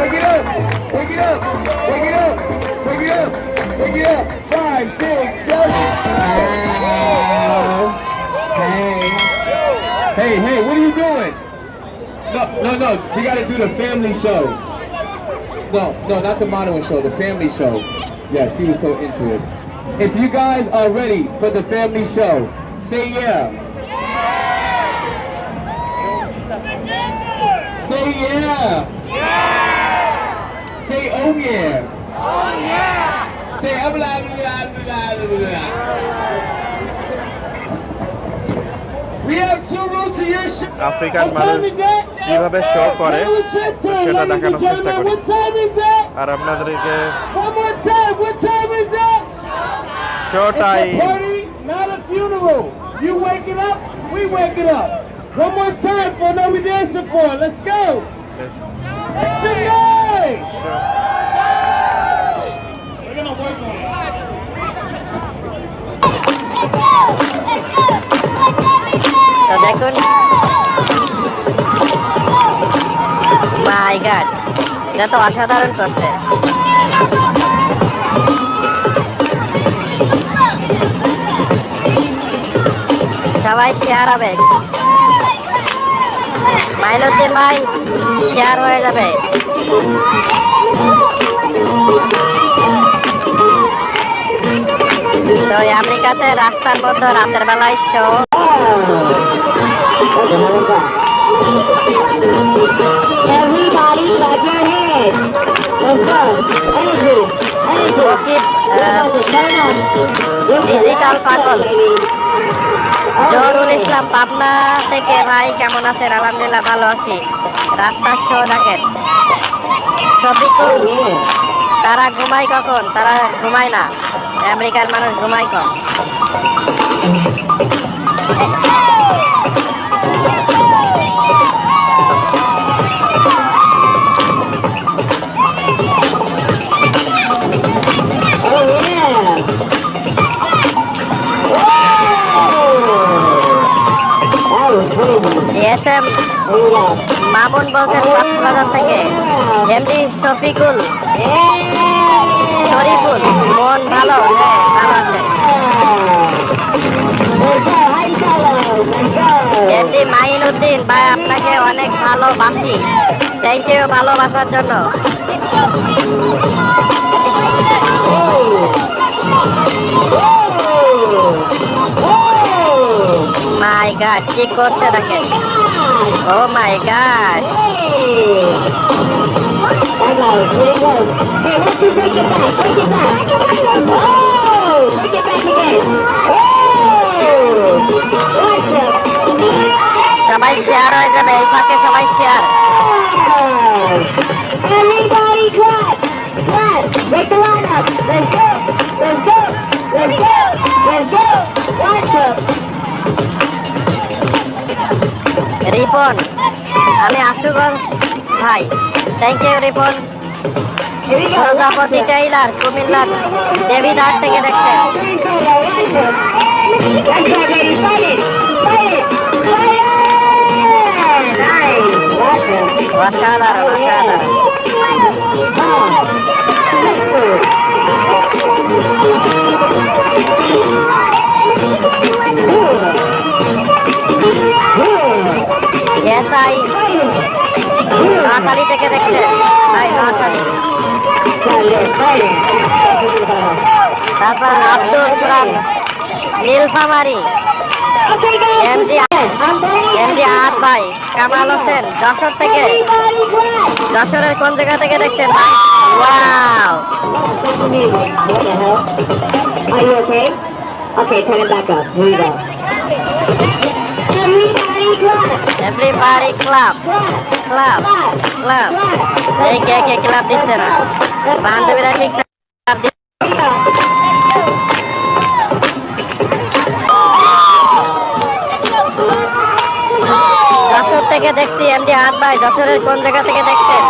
Pick it up. Pick it up. Pick it up. Pick it up. Pick it up. Five, six, seven. Hey. Hey, hey, what are you doing? No, no, no. We gotta do the family show. No, no, not the modeling show, the family show. Yes, he was so into it. If you guys are ready for the family show, say yeah. Say yeah. Say oh yeah. Oh yeah. Say blah blah blah blah blah. We have two rules to your show. African What time মানুষ is that? কিভাবে show করে Now it's your turn, সেটা ladies and দেখানোর চেষ্টা gentlemen. করি What time is it? আর আপনাদেরকে One more time. What time is it? শোটাই It's a party, not a funeral. You wake it up, we wake it up. One more time for no we dancing for. Let's go. Tonight. We're তো দেখুন। মাই এটা তো অসাধারণ করছে। সবাই share হবে। মাইনুদ্দিন ভাই share হয়ে যাবে। তো আমেরিকাতে রাস্তার মধ্যে রাতের বেলায় শো our পাগল। জহরুল ইসলাম পাবনা থেকে ভাই কেমন আছেন? আলহামদুলিল্লাহ ভালো আছি। রাস্তার শো দেখেন। শফিকুল তারা ঘুমায় কখন? তারা ঘুমায় না। আমেরিকার মানুষ ঘুমায় কম. মামুন বলছেন কক্সবাজার থেকে এমডি শফিকুল শরীফুল মন ভালো? হ্যাঁ মাইনুদ্দিন ভাই আপনাকে অনেক ভালোবাসি। থ্যাংক ইউ ভালোবাসার জন্য। মাই গাড কি করছে দেখেন oh my God That guy was pretty close. Hey, let's just break it back. Break it back. Oh, break it back again. Oh, watch it. সবাই শেয়ার হয়ে যাবে এই ফাঁকে সবাই share Oh. Everybody clap. Clap. Break the line up. Let's go. Let's go. Let's go. Let's go. Watch it. Ripon. আমি আশুগঞ্জ ভাই। Thank you Ripon. Prajapati tailor কুমিল্লার দেবীদার থেকে দেখছেন. Come on. Let's go. S I Noakhali থেকে নোয়াখালী তারপর আব্দুল কোরআন Nilphamari burning. MD আট ভাই কামাল হোসেন যশোর থেকে যশোরের কোন জায়গা থেকে দেখছেন? Okay, turn it back up. Here we go. Everybody clap. Clap. Clap এই কে কে ক্লাব দিচ্ছে না? বান্ধবীরা ঠিক ক্লাব যশোর থেকে দেখছি এমডি আট ভাই, যশোরের কোন জায়গা থেকে দেখছেন?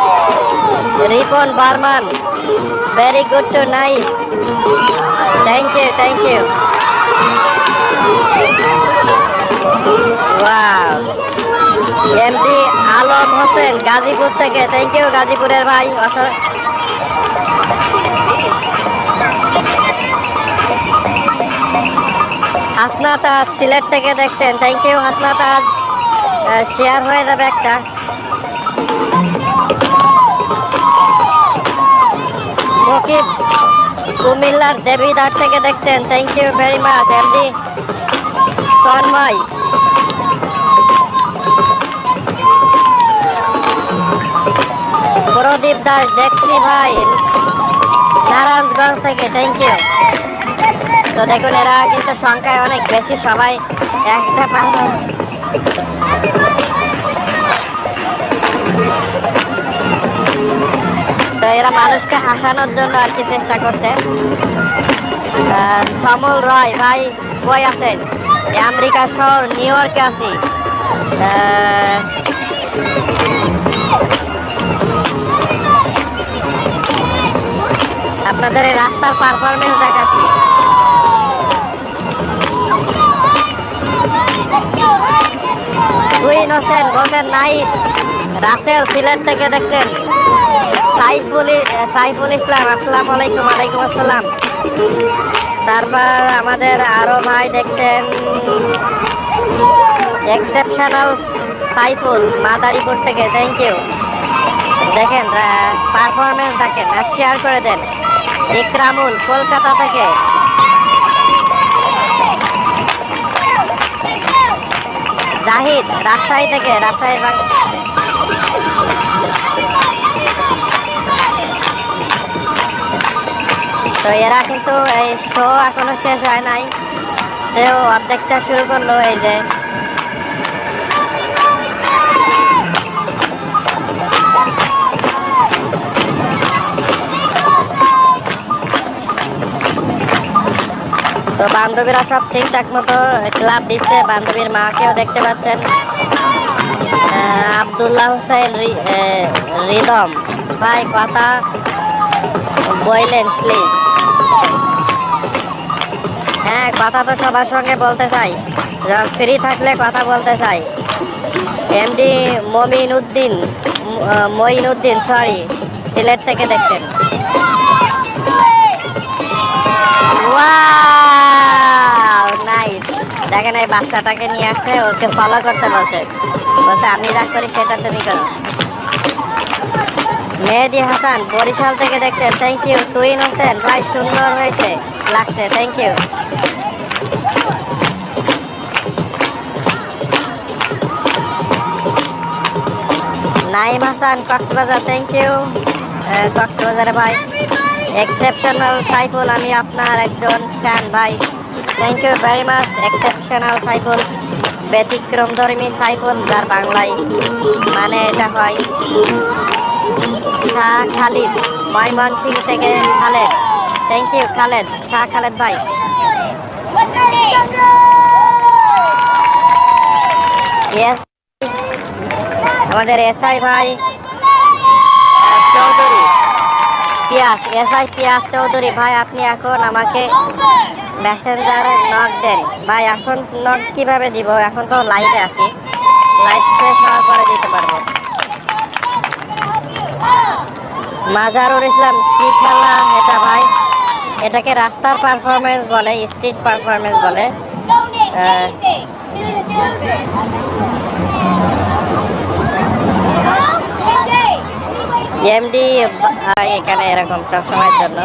Ripon Barman. Very good too nice thank you thank you MD Alam Hossain Gazipur থেকে। থ্যাংক ইউ গাজীপুরের ভাই হাসনাত আজ সিলেট থেকে দেখছেন। থ্যাংক ইউ হাসনাত শেয়ার হয়ে যাবে একটা। মকিব কুমিল্লার দেবীদার থেকে দেখছেন। Thank you very much MD Tanmoy. Pradip Das দেখছি ভাই। নারায়ণগঞ্জ থেকে থ্যাংক ইউ তো দেখুন, এরা কিন্তু সংখ্যায় অনেক বেশি, সবাই একটা পাহাড়। তো এরা মানুষকে হাসানোর জন্য আর কি চেষ্টা করছে। সমল রয়, ভাই, কই আছেন? আমেরিকা শহর, নিউ ইয়র্কে আছি। আপনাদের এই রাস্তার পারফরমেন্স দেখাচ্ছি। থেকে দেখছেন। আসসালামু আলাইকুম ওয়ালাইকুম আসসালাম। তারপর আমাদের আরও ভাই দেখছেন। এক্সেপশনাল সাইফুল, মাদারীপুর থেকে থ্যাংক ইউ দেখেন পারফরমেন্স দেখেন শেয়ার করে দেন। ইকরামুল, কলকাতা থেকে। জাহিদ, রাজশাহী থেকে, রাজশাহী তো এরা কিন্তু এই শো এখনও শেষ হয় নাই। সেও অর্ধেকটা শুরু করল এই যে তো বান্ধবীরা সব ঠিকঠাক মতো ক্লাব দিচ্ছে, বান্ধবীর মাকেও দেখতে পাচ্ছেন। আবদুল্লাহ হোসেন রিদম, ভাই, কথা বললেন প্লিজ হ্যাঁ কথা তো সবার সঙ্গে বলতে চাই। ফ্রি থাকলে কথা বলতে চাই। এমডি মমিন উদ্দিন মঈন উদ্দিন সরি সিলেট থেকে দেখছেন। নাইস এই বাচ্চাটাকে নিয়ে আসছে ওকে ফলো করতে বলছে। বলছে, আমি যা করি, সেটা তুমি করো। মেহেদি হাসান, বরিশাল থেকে দেখছেন থ্যাংক ইউ তুই হোসেন ভাই, সুন্দর হয়েছে, লাগছে thank you Naim Hasan, Cox's Bazar thank you কক্সবাজারে ভাই এক্সেপশনাল সাইফুল, আমি আপনার একজন ফ্যান ভাই। Thank you very much exceptional Saiful ব্যতিক্রম ধর্মী সাইফুল যার বাংলায় মানে এটা হয়। শাহ খালিদ, ময়মনসিং থেকে Khaled. Thank you Khaled. Shah Khaled ভাই। আমাদের এসআই ভাই। চৌধুরী পিয়াস এসআই পিয়াস চৌধুরী। ভাই, আপনি এখন আমাকে মেসেঞ্জারে নক দেন। ভাই, এখন নক কীভাবে দিব? এখন তো লাইভে আছি। লাইভ শেষ হওয়ার পরে দিতে পারব। মাজারুল ইসলাম, কি খেলা এটা ভাই? এটাকে রাস্তার পারফরমেন্স বলে স্ট্রিট পারফরমেন্স বলে। এমডি এখানে এরকম সব সময়ের জন্য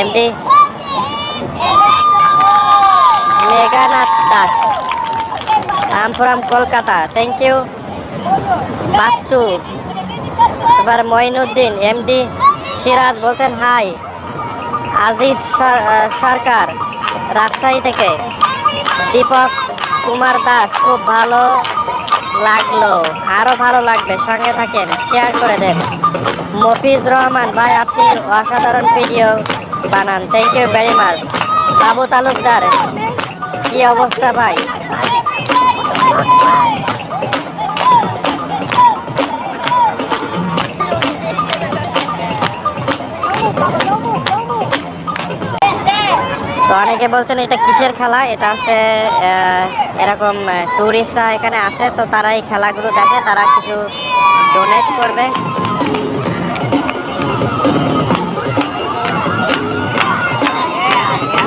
MD Meghnath Das. I'm from Kolkata thank you Bachchu, এবার মঈনুদ্দিন এমডি সিরাজ বলছেন হাই আজিজ সর- সরকার, রাজশাহী থেকে। দীপক কুমার দাস, খুব ভালো লাগল, আরও ভালো লাগবে, সঙ্গে থাকেন শেয়ার করে দেন। মফিজ রহমান, ভাই, আপনি অসাধারণ ভিডিও বানান থ্যাংক ইউ ভেরি মাচ বাবু তালুকদার কি অবস্থা ভাই? তো অনেকে বলছেন এটা কিসের খেলা? এটা হচ্ছে এরকম টুরিস্টরা এখানে আসে, তো তারা এই খেলাগুলো দেখে, তারা কিছু ডোনেট করবে।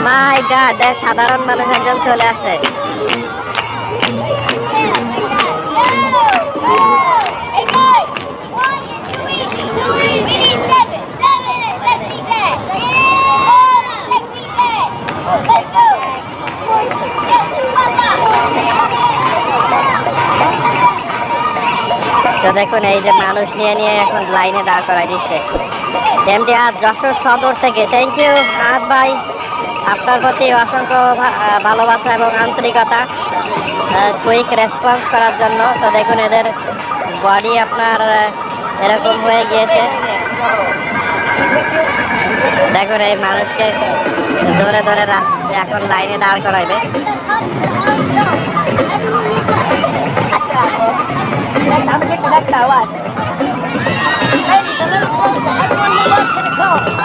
মাই গড সাধারণ মানুষ একজন চলে আসে. তো দেখুন, এই যে মানুষ নিয়ে নিয়ে এখন লাইনে দাঁড় করাই দিচ্ছে। এমডি যশোর সদর থেকে। থ্যাংক ইউ আজ ভাই। আপনার প্রতি অসংখ্য ভালোবাসা এবং আন্তরিকতা কুইক রেসপন্স করার জন্য। তো দেখুন এদের বডি আপনার এরকম হয়ে গিয়েছে। দেখুন এই মানুষকে ধরে ধরে এখন লাইনে দাঁড় করাইবে। Next,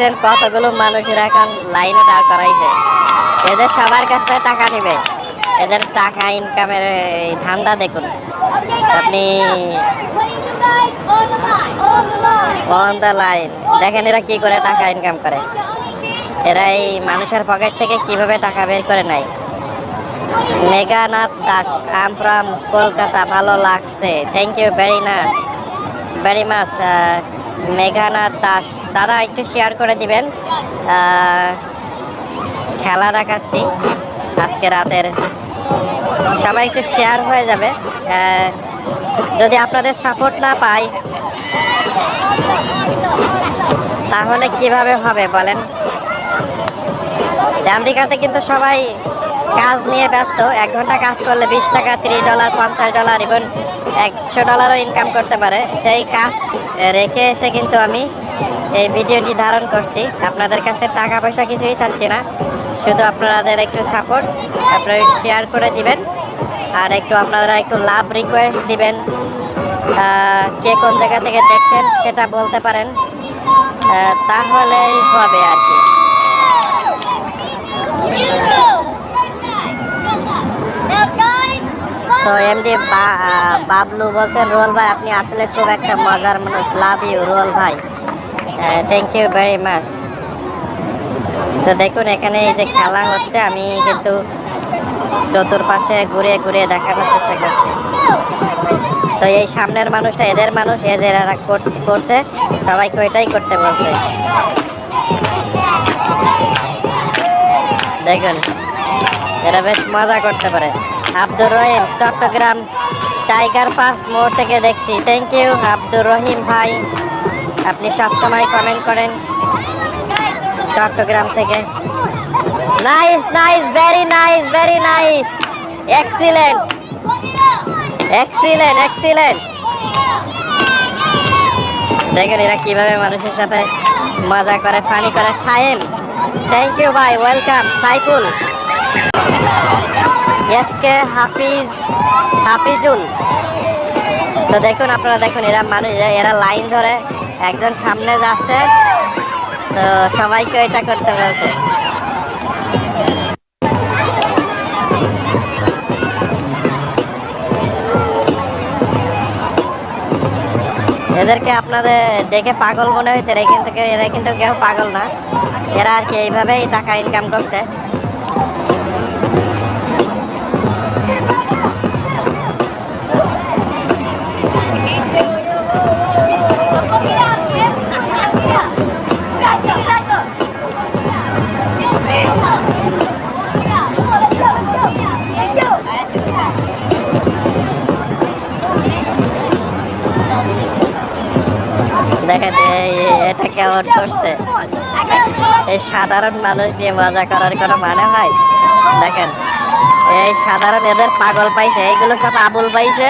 দেখছেন কতগুলো মানুষের এখন লাইনে দাঁড় করাইছে। এদের সবার কাছে টাকা নেবে। এদের টাকা ইনকামের ধান্দা দেখুন। আপনি. অন দ্য লাইন দেখেন এরা কি করে টাকা ইনকাম করে। এরা এই মানুষের পকেট থেকে কীভাবে টাকা বের করে নেয়। মেঘানাথ দাস আম ফ্রম কলকাতা, ভালো লাগছে। থ্যাংক ইউ ভেরি না ভেরি মাচ মেঘানাথ দাস। দাদা একটু শেয়ার করে দিবেন। খেলা দেখাচ্ছি আজকে রাতের। সবাই একটু শেয়ার হয়ে যাবে। যদি আপনাদের সাপোর্ট না পাই, তাহলে কীভাবে হবে বলেন? আমেরিকাতে কিন্তু সবাই কাজ নিয়ে ব্যস্ত। এক ঘণ্টা কাজ করলে বিশ টাকা, তিরিশ ডলার পঞ্চাশ ডলার এবং একশো ডলারও ইনকাম করতে পারে। সেই কাজ রেখে এসে কিন্তু আমি এই ভিডিওটি ধারণ করছি। আপনাদের কাছে টাকা পয়সা কিছুই চাচ্ছি না। শুধু আপনাদের একটু সাপোর্ট আপনারা একটু শেয়ার করে দিবেন। আর একটু আপনারা একটু লাভ রিকোয়েস্ট দিবেন। কে কোন জায়গা থেকে দেখছেন সেটা বলতে পারেন। তাহলেই হবে আর কি। তো এমডি বাবলু বলছেন রোল ভাই, আপনি আসলে খুব একটা মজার মানুষ। লাভ ইউ রোল ভাই। থ্যাংক ইউ ভেরি মাচ তো দেখুন, এখানে এই যে খেলা হচ্ছে, আমি কিন্তু চতুর্পাশে ঘুরে ঘুরে দেখানোর চেষ্টা করছি। তো এই সামনের মানুষটা, এদের মানুষ এদের এরা করছে সবাইকে ওইটাই করতে বলছে। দেখুন, এরা বেশ মজা করতে পারে। আব্দুর রহিম, চট্টগ্রাম টাইগার পাস মোড় থেকে দেখছি। থ্যাংক ইউ আব্দুর রহিম ভাই। আপনি সবসময় কমেন্ট করেন চট্টগ্রাম থেকে। Nice nice very nice very nice excellent excellent excellent দেখেন এরা কীভাবে মানুষের সাথে মজা করে ফানি করে। সাইম থ্যাংক ইউ ভাই ওয়েলকাম সাইফুল। এসকে হাফিজ, হাফিজুল। তো দেখুন, আপনারা দেখুন, এরা মানুষ, এরা লাইন ধরে একজন সামনে যাচ্ছে তো সবাইকে এটা করতে বলছে। এদেরকে আপনাদের দেখে পাগল মনে হয়েছে এরা কিন্তু এরা কিন্তু কেউ পাগল না। এরা আর কি এইভাবেই টাকা ইনকাম করছে। সাধারণ মানুষ নিয়ে মজা করার কোনো মানে হয়? দেখেন, এই সাধারণ এদের পাগল পাইছে, এইগুলো সব আবুল পাইছে,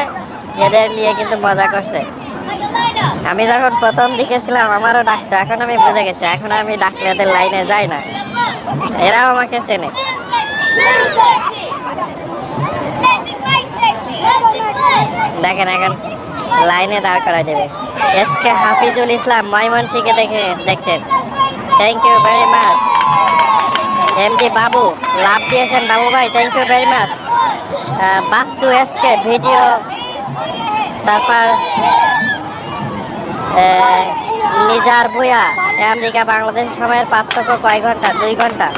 এদের নিয়ে কিন্তু মজা করছে। আমি যখন প্রথম দেখেছিলাম আমারও ডাক্তার এখন আমি বুঝে গেছি, এখন আমি ডাক্তারদের এদের লাইনে যাই না। এরাও আমাকে চেনে। দেখেন, এখন লাইনে দাঁড় করা দেবে। এসকে হাফিজুল ইসলাম, ময়মনসিংহে দেখে দেখছেন। Thank you very much MD Babu love দিয়েছেন বাবু ভাই thank you very much Bachchu S K video তারপর নিজার ভুয়া আমেরিকা বাংলাদেশ সময়ের পার্থক্য কয় ঘণ্টা? দুই ঘণ্টা।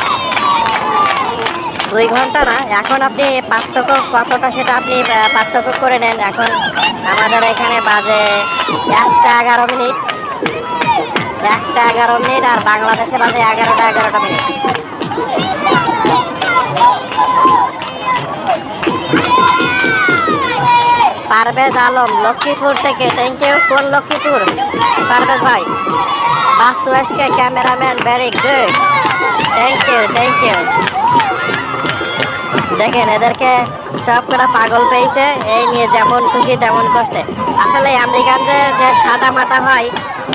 দুই ঘণ্টা না? এখন আপনি পার্থক্য কতটা সেটা আপনি পার্থক্য করে নেন। এখন আমাদের এখানে বাজে একটা এগারো মিনিট। একটা এগারো মিনিট আর বাংলাদেশে বাজে এগারোটা এগারোটা মিনিট। পারভেজ আলম, লক্ষ্মীপুর থেকে। থ্যাংক ইউ কোন লক্ষ্মীপুর? পারভেজ ভাই। Basu SK, cameraman very good thank you thank you দেখেন, এদেরকে সব কটা পাগল পেয়েছে। এই নিয়ে যেমন খুশি তেমন করছে। আসলে আমেরিকানদের যে সাদা মাথা হয়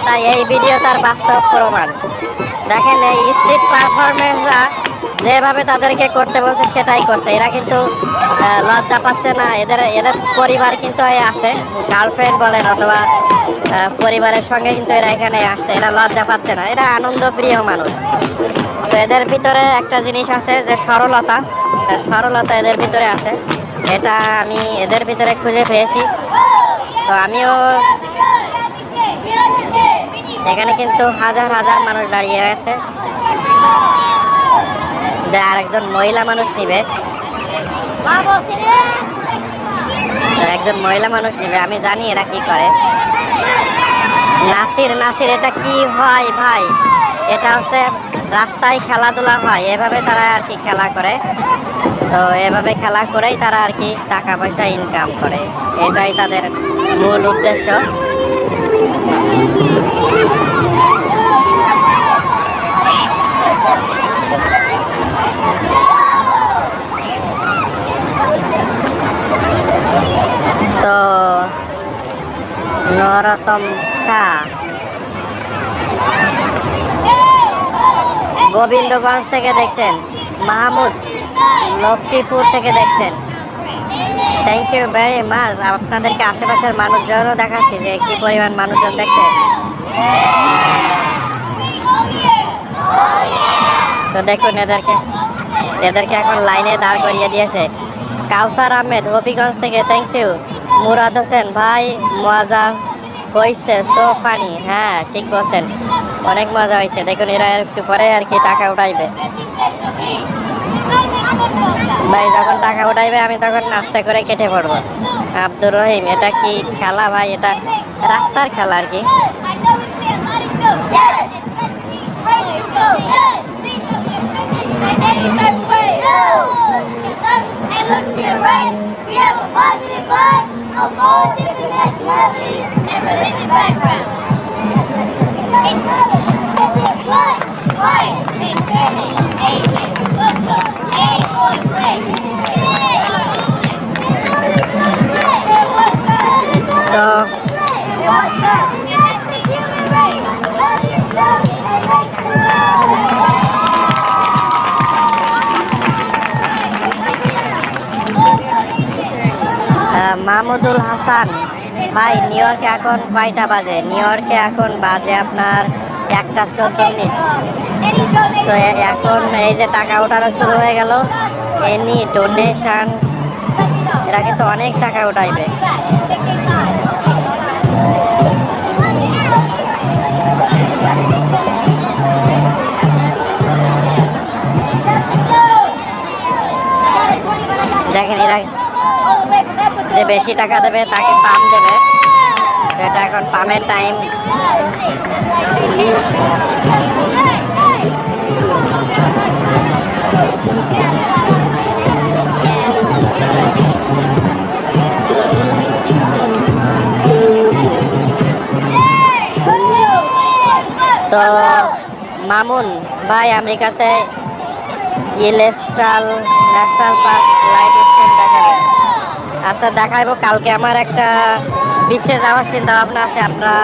তাই এই ভিডিও তার বাস্তব প্রমাণ। দেখেন এই স্ট্রিট পারফরমেন্সরা যেভাবে তাদেরকে করতে বলছে, সেটাই করছে। এরা কিন্তু লজ্জা পাচ্ছে না। এদের এদের পরিবার কিন্তু আসে গার্লফ্রেন্ড বলেন অথবা পরিবারের সঙ্গে কিন্তু এরা এখানে আসছে। এরা লজ্জা পাচ্ছে না। এরা আনন্দ প্রিয় মানুষ। তো এদের ভিতরে একটা জিনিস আছে যে সরলতা। সরলতা এদের ভিতরে আছে। এটা আমি এদের ভিতরে খুঁজে পেয়েছি। তো আমিও এখানে কিন্তু হাজার হাজার মানুষ দাঁড়িয়ে আছে। আরেকজন মহিলা মানুষ নিবে। একজন মহিলা মানুষ নিবে। আমি জানি এরা কি করে। নাসির নাসির, এটা কি হয় ভাই? এটা হচ্ছে রাস্তায় খেলাধুলা হয়। এভাবে তারা আর কি খেলা করে। তো এভাবে খেলা করেই তারা আর কি টাকা পয়সা ইনকাম করে। এটাই তাদের মূল উদ্দেশ্য। তো নরতম শাহ গোবিন্দগঞ্জ থেকে দেখছেন মাহমুদ লক্ষ্মীপুর থেকে দেখছেন। থ্যাংক ইউ ভেরি মাচ আপনাদেরকে আশেপাশের মানুষজনও দেখাচ্ছি যে কি পরিমাণ মানুষজন দেখছে তো দেখুন এদেরকে। এদেরকে এখন লাইনে দাঁড় করিয়ে দিয়েছে। কাউসার আহমেদ, হবিগঞ্জ থেকে থ্যাংক ইউ মুরাদ হোসেন, ভাই, মজা হয়েছে সো ফানি হ্যাঁ ঠিক বলছেন। অনেক মজা হয়েছে দেখুন, এরা একটু পরে আর কি টাকা উঠাইবে। ভাই, যখন টাকা উঠাইবে, আমি তখন নাস্তা করে কেটে পড়ব। আব্দুর রহিম, এটা কি খেলা ভাই? এটা রাস্তার খেলা আর কি। মাহমুদুল হাসান ভাই নিউ ইয়র্কে এখন কয়টা বাজে? নিউ ইয়র্কে এখন বাজে আপনার একটা চোদ্দ মিনিট তো এখন এই যে টাকা ওঠানো শুরু হয়ে গেল। এনি ডোনেশন এরা কিন্তু অনেক টাকা উঠাইবে। দেখেন এরা যে বেশি টাকা দেবে তাকে পাম দেবে। এটা এখন পামের টাইম তো, মামুন, ভাই, আমেরিকাতে ইলেস্ট্রাল ন্যাশনাল পার্ক লাইট আচ্ছা দেখাবো কালকে আমার একটা বিচে যাওয়ার চিন্তা ভাবনা আছে, আপনারা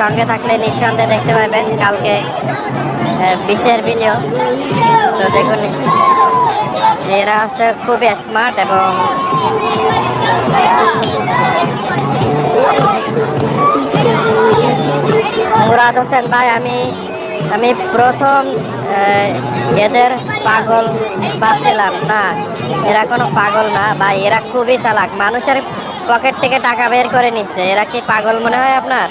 সঙ্গে থাকলে নিঃসন্দেহে দেখতে পাবেন কালকে বিশের ভিডিও। তো দেখুন, এরা হচ্ছে খুবই স্মার্ট এবং মুরাদ হোসেন ভাই, আমি আমি প্রথম এদের পাগল ভাবছিলাম, না, এরা কোনো পাগল না, ভাই, এরা খুবই চালাক। মানুষের পকেট থেকে টাকা বের করে নিচ্ছে। এরা কি পাগল মনে হয় আপনার?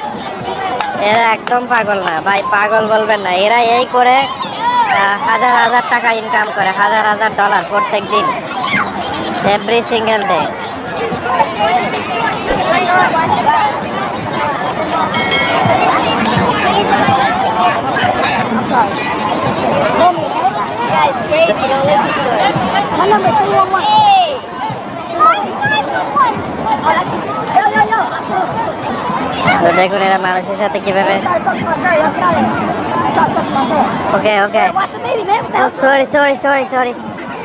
এরা একদম পাগল না। ভাই, পাগল বলবেন না। এরা এই করে হাজার হাজার টাকা ইনকাম করে, হাজার হাজার ডলার প্রত্যেক দিন। Every single day. My number one one. তো দেখুন এরা মানুষের সাথে কীভাবে Try to talk to my girl. Yo, get out of here. I try to talk to my girl. Okay okay Hey, watch the baby, man. What the hell? Sorry sorry sorry sorry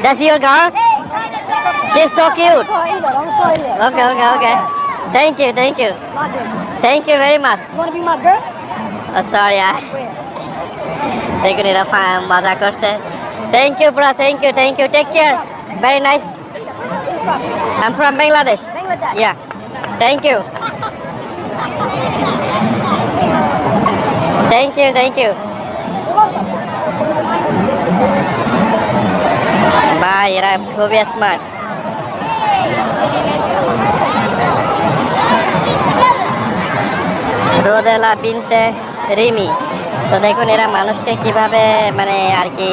that's your girl Hey, try to she is so cute Oh, here you go. Don't throw it in. Okay okay okay thank you thank you It's my girl. Thank you very much You wanna be my girl? Sorry Where? দেখুন এরা পা- মজা করছে thank you bro thank you thank you take care very nice Where you from? I am from Bangladesh yeah thank you thank you thank you ভাই এরা খুবই smart রোদেলা বিনতে রিমি তো দেখুন, এরা মানুষকে কীভাবে মানে আর কি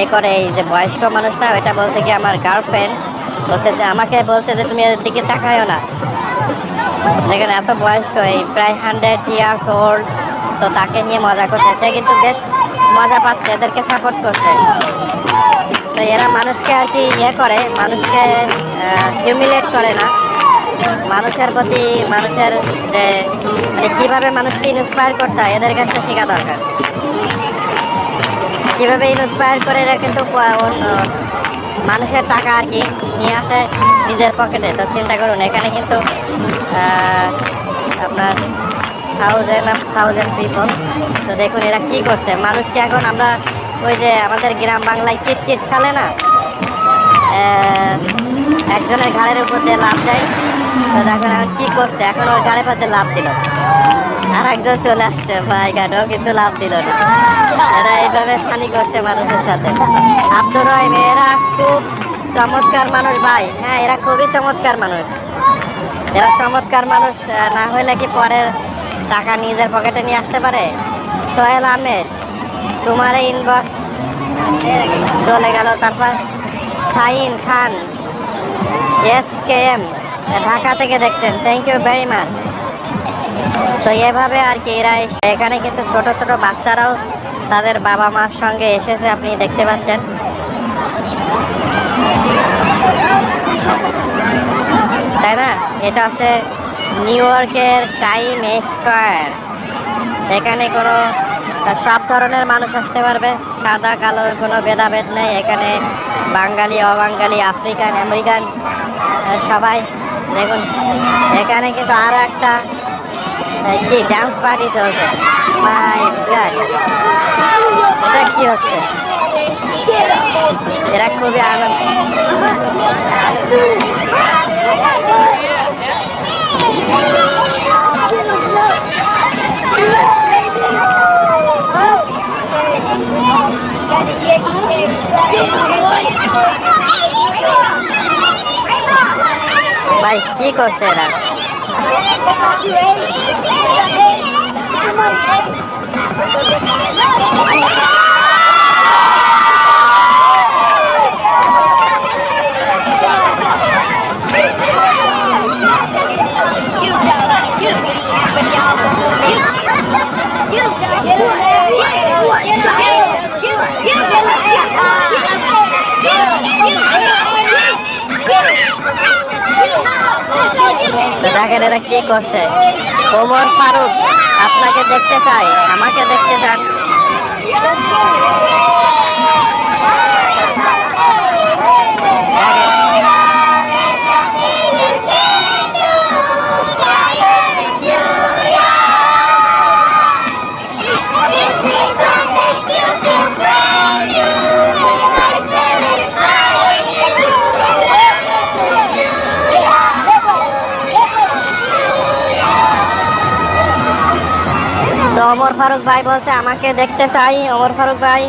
এ করে, এই যে বয়স্ক মানুষটা এটা বলছে কি আমার গার্লফ্রেন্ড বলছে যে, আমাকে বলছে যে, তুমি এর দিকে তাকায়ও না। দেখেন এত বয়স্ক, এই প্রায় হান্ড্রেড ইয়ার্স ওল্ড তো তাকে নিয়ে মজা করছে সে কিন্তু বেশ মজা পাচ্ছে, এদেরকে সাপোর্ট করছে। তো এরা মানুষকে আর কি ইয়ে করে, মানুষকে হিউমিলেট করে না। মানুষের প্রতি, মানুষের যে মানে কীভাবে মানুষকে ইন্সপায়ার করতে হয়, এদের কাছে শেখা দরকার। কীভাবে ইন্সপায়ার করে এরা কিন্তু মানুষের টাকা আর কি নিয়ে আসে নিজের পকেটে। তো চিন্তা করুন, এখানে কিন্তু আপনার থাউজেন্ড অফ থাউজেন্ড পিপল তো দেখুন এরা কি করছে। মানুষকে এখন আমরা ওই যে আমাদের গ্রাম বাংলায় কিট কিট খেলে না? একজনের ঘাড়ের উপর দিয়ে লাভ দেয়। তো দেখুন এখন কি করছে। এখন ওর ঘাড়ের পাতে লাভ দিল। আর একজন চলে আসছে, ভাই ঘাটও কিন্তু লাভ দিল না। এরা এইভাবে ফানি করছে মানুষের সাথে। আব্দুর রহিম, এরা খুব চমৎকার মানুষ, ভাই। হ্যাঁ এরা খুবই চমৎকার মানুষ। এরা চমৎকার মানুষ না হলে কি পরে টাকা নিজের পকেটে নিয়ে আসতে পারে? সোহেল আহমেদ, তোমার ইনবক্স চলে গেল। তারপর Shahin Khan S K M Dhaka থেকে দেখছেন। থ্যাংক ইউ ভেরি মাচ তো এভাবে আর কি, এরা এখানে কিন্তু ছোট ছোট বাচ্চারাও তাদের বাবা মার সঙ্গে এসেছে, আপনি দেখতে পাচ্ছেন। তাই না? এটা হচ্ছে নিউ ইয়র্কের টাইম স্কোয়ার। এখানে কোনো সব ধরনের মানুষ আসতে পারবে। সাদা কালোর কোনো ভেদাভেদ নেই। এখানে বাঙালি, অবাঙালি, আফ্রিকান, আমেরিকান সবাই। দেখুন, এখানে কিন্তু আরও একটা আহ, কি ডান্স পার্টি চলছে মাই গড এটা কি হচ্ছে? এরা খুবই আনন্দ ভাই কি করছে এরা? তো দেখেন এরা কি করছে ওমর ফারুক আপনাকে দেখতে চাই আমাকে দেখতে চান। ভাই বলছে আমাকে দেখতে চাই ওমর ফারুক ভাই।